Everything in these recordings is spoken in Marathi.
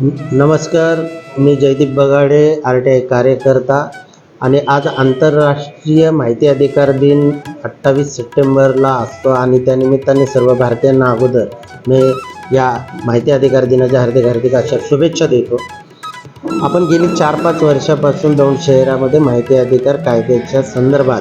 नमस्कार मी Jaydeep Bagade R T I कार्यकर्ता आणि आज आंतरराष्ट्रीय माहिती अधिकार दिन अठ्ठावीस सप्टेंबरला असतो आणि त्यानिमित्ताने सर्व भारतीयांना अगोदर मी या माहिती अधिकार दिनाच्या हार्दिक हार्दिक अशा शुभेच्छा देतो. आपण गेली चार पाच वर्षापासून दोन शहरामध्ये माहिती अधिकार कायद्याच्या संदर्भात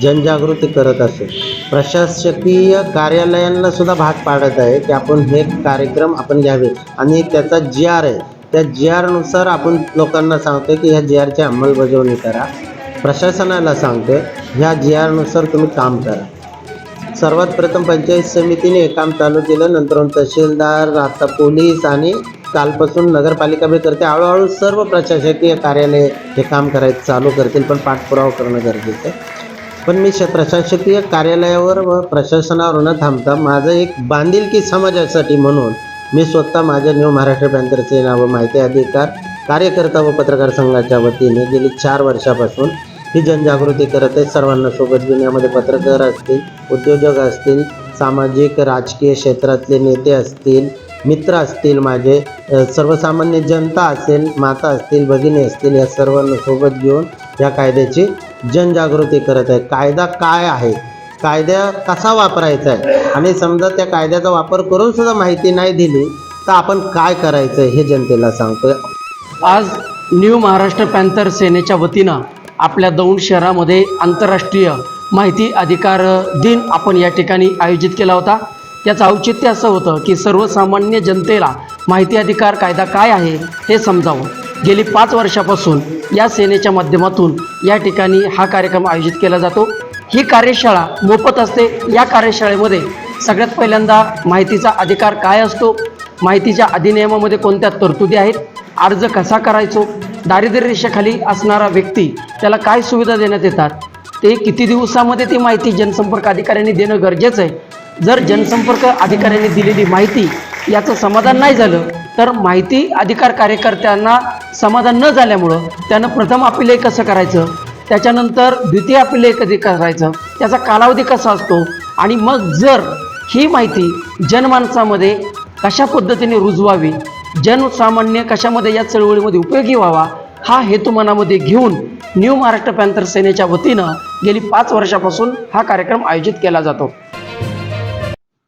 जनजागृती करत असतो प्रशासकीय कार्यालयांना सुद्धा भाग पाडत आहे की आपण हे कार्यक्रम आपण घ्यावे. आणि त्याचा जी आर आहे. त्या जी आरनुसार आपण लोकांना सांगतो की ह्या जी आरची अंमलबजावणी करा. प्रशासनाला सांगतो ह्या जी आरनुसार तुम्ही काम करा. सर्वात प्रथम पंचायत समितीने हे काम चालू केलं. नंतर तहसीलदार आता पोलीस आणि कालपासून नगरपालिका बी करते. हळूहळू सर्व प्रशासकीय कार्यालय हे काम करायचं चालू करतील पण पाठपुरावा करणं गरजेचं आहे. पण मी श प्रशासकीय कार्यालयावर व प्रशासनावर न थांबता माझं एक बांधिलकी समाजासाठी म्हणून मी स्वतः माझ्या न्यू महाराष्ट्र पॅन्थर नाव माहिती अधिकार कार्यकर्ता व पत्रकार संघाच्या वतीने गेली चार वर्षापासून ही जनजागृती करत आहे. सर्वांना सोबत घेऊन यामध्ये पत्रकार असतील उद्योजक असतील सामाजिक राजकीय क्षेत्रातले नेते असतील मित्र असतील माझे सर्वसामान्य जनता असेल माता असतील भगिनी असतील या सर्वांना सोबत घेऊन या कायद्याची जनजागृती करत आहे कायदा काय आहे? कायदा कसा वापरायचा आहे? आणि समजा त्या कायद्याचा वापर करून सुद्धा माहिती नाही दिली तर आपण काय करायचं हे जनतेला सांगतोय. आज न्यू महाराष्ट्र पॅन्थर सेनेच्या वतीनं आपल्या दौंड शहरामध्ये आंतरराष्ट्रीय माहिती अधिकार दिन आपण या ठिकाणी आयोजित केला होता. याचं औचित्य असं होतं की सर्वसामान्य जनतेला माहिती अधिकार कायदा काय आहे हे समजावं. गेली पाच वर्षापासून या सेनेच्या माध्यमातून या ठिकाणी हा कार्यक्रम आयोजित केला जातो. ही कार्यशाळा मोफत असते. या कार्यशाळेमध्ये सगळ्यात पहिल्यांदा माहितीचा अधिकार काय असतो? माहितीच्या अधिनियमामध्ये कोणत्या तरतुदी आहेत? अर्ज कसा करायचो? दारिद्र्य रेषेखाली असणारा व्यक्ती त्याला काय सुविधा देण्यात येतात? ते किती दिवसामध्ये ती माहिती जनसंपर्क अधिकाऱ्यांनी देणं गरजेचं आहे? जर जनसंपर्क अधिकाऱ्यांनी दिलेली माहिती याचं समाधान नाही झालं तर माहिती अधिकार कार्यकर्त्यांना समाधान न झाल्यामुळं त्यानं प्रथम अपिलय कसं करायचं? त्याच्यानंतर द्वितीय अपिलय कधी करायचं? त्याचा कालावधी कसा असतो? आणि मग जर ही माहिती जनमानसामध्ये कशा पद्धतीने रुजवावी? जनसामान्य कशामध्ये या चळवळीमध्ये उपयोगी व्हावा? हा हेतू मनामध्ये घेऊन न्यू महाराष्ट्र पॅन्थर सेनेच्या वतीनं गेली पाच वर्षापासून हा कार्यक्रम आयोजित केला जातो.